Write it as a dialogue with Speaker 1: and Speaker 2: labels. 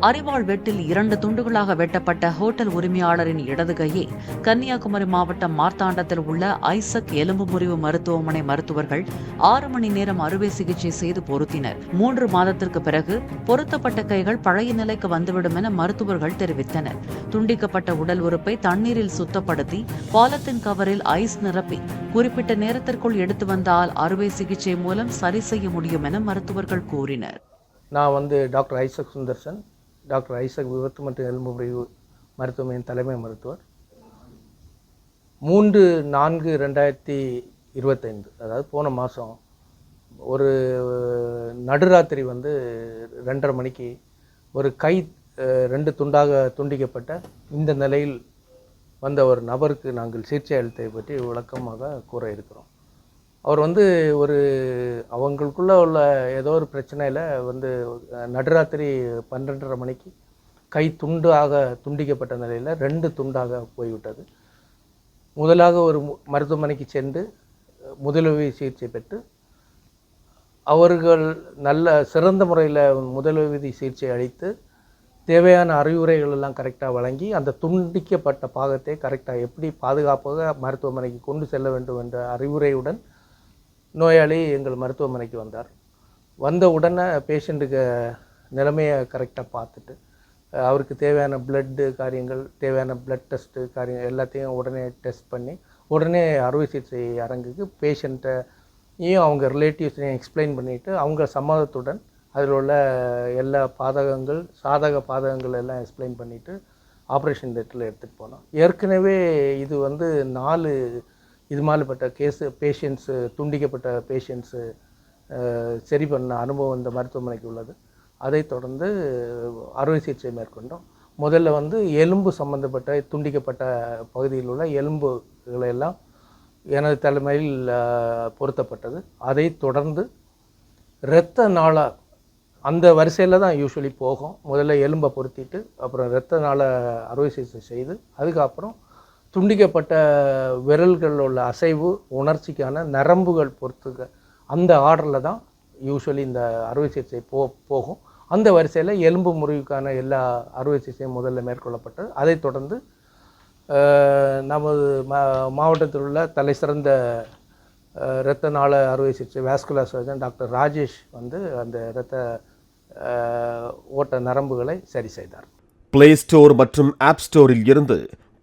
Speaker 1: அரிவாள் வெட்டில் இரண்டு துண்டுகளாக வெட்டப்பட்ட ஹோட்டல் உரிமையாளரின் இடது கையை கன்னியாகுமரி மாவட்டம் மார்த்தாண்டத்தில் உள்ள ஐசக் எலும்பு முறிவு மருத்துவமனை மருத்துவர்கள் ஆறு மணி நேரம் அறுவை சிகிச்சை செய்து பொருத்தினர். மூன்று மாதத்திற்கு பிறகு பொருத்தப்பட்ட கைகள் பழைய நிலைக்கு வந்துவிடும் என மருத்துவர்கள் தெரிவித்தனர். துண்டிக்கப்பட்ட உடல் உறுப்பை தண்ணீரில் சுத்தப்படுத்தி பாலத்தின் கவரில் ஐஸ் நிரப்பி குறிப்பிட்ட நேரத்திற்குள் எடுத்து வந்தால் அறுவை சிகிச்சை மூலம் சரி செய்ய முடியும் என மருத்துவர்கள் கூறினர்.
Speaker 2: நான் வந்து doctor Isaac Sundarsan. Doctor Isaac விபத்து மற்றும் எலும்பு முறிவு மருத்துவமனையின் தலைமை மருத்துவர். மூன்று நான்கு ரெண்டாயிரத்தி இருபத்தைந்து அதாவது போன மாதம் ஒரு நடுராத்திரி வந்து ரெண்டரை மணிக்கு ஒரு கை ரெண்டு துண்டாக துண்டிக்கப்பட்ட இந்த நிலையில் வந்த ஒரு நபருக்கு நாங்கள் சிகிச்சை அளித்ததை பற்றி விளக்கமாக கூற இருக்கிறோம். அவர் வந்து ஒரு அவங்களுக்குள்ள உள்ள ஏதோ ஒரு பிரச்சனையில் வந்து நடுராத்திரி பன்னெண்டரை மணிக்கு கை துண்டாக துண்டிக்கப்பட்ட நிலையில் ரெண்டு துண்டாக போய்விட்டது. முதலாக ஒரு மருத்துவமனைக்கு சென்று முதலுதவி சிகிச்சை பெற்று அவர்கள் நல்ல சிறந்த முறையில் முதலுதவி சிகிச்சை அளித்து தேவையான அறிவுரைகள் எல்லாம் கரெக்டாக வழங்கி அந்த துண்டிக்கப்பட்ட பாகத்தை கரெக்டாக எப்படி பாதுகாப்பாக மருத்துவமனைக்கு கொண்டு செல்ல வேண்டும் என்ற அறிவுரையுடன் நோயாளி எங்கள் மருத்துவமனைக்கு வந்தார். வந்த உடனே பேஷண்ட்டுக்கு நிலைமையை கரெக்டாக பார்த்துட்டு அவருக்கு தேவையான பிளட்டு காரியங்கள் தேவையான பிளட் டெஸ்ட்டு காரியம் எல்லாத்தையும் உடனே டெஸ்ட் பண்ணி உடனே அறுவை சிகிச்சை அரங்குக்கு பேஷண்ட்டையும் அவங்க ரிலேட்டிவ்ஸையும் எக்ஸ்பிளைன் பண்ணிவிட்டு அவங்க சம்மதத்துடன் அதில் உள்ள எல்லா பாதகங்கள் சாதக பாதகங்கள் எல்லாம் எக்ஸ்பிளைன் பண்ணிவிட்டு ஆப்ரேஷன் தேட்டரில் எடுத்துகிட்டு போனோம். ஏற்கனவே இது வந்து நாலு இது மாதிரிப்பட்ட கேஸு பேஷண்ட்ஸு துண்டிக்கப்பட்ட பேஷண்ட்ஸு சரி பண்ண அனுபவம் இந்த மருத்துவமனைக்கு உள்ளது. அதைத் தொடர்ந்து அறுவை சிகிச்சை மேற்கொண்டோம். முதல்ல வந்து எலும்பு சம்பந்தப்பட்ட துண்டிக்கப்பட்ட பகுதியில் உள்ள எலும்புகளை எல்லாம் எனது தலைமையில் பொருத்தப்பட்டது. அதை தொடர்ந்து இரத்த நாளா அந்த வரிசையில் தான் யூஸ்வலி போகும். முதல்ல எலும்பை பொருத்திட்டு அப்புறம் இரத்த நாளை அறுவை சிகிச்சை செய்து அதுக்கப்புறம் துண்டிக்கப்பட்ட விரல்களில் உள்ள அசைவு உணர்ச்சிக்கான நரம்புகள் பொறுத்துக்க அந்த ஆர்டரில் தான் யூஸ்வலி இந்த அறுவை சிகிச்சை போ போகும். அந்த வரிசையில் எலும்பு முறிவுக்கான எல்லா அறுவை சிகிச்சையும் முதல்ல மேற்கொள்ளப்பட்டது. அதைத் தொடர்ந்து நமது மா மாவட்டத்தில் உள்ள தலை சிறந்த இரத்த நாள அறுவை சிகிச்சை வேஸ்குலர் சர்ஜன் டாக்டர் ராஜேஷ் வந்து அந்த இரத்த ஓட்ட நரம்புகளை சரி செய்தார்.
Speaker 3: பிளே ஸ்டோர் மற்றும் ஆப் ஸ்டோரில் இருந்து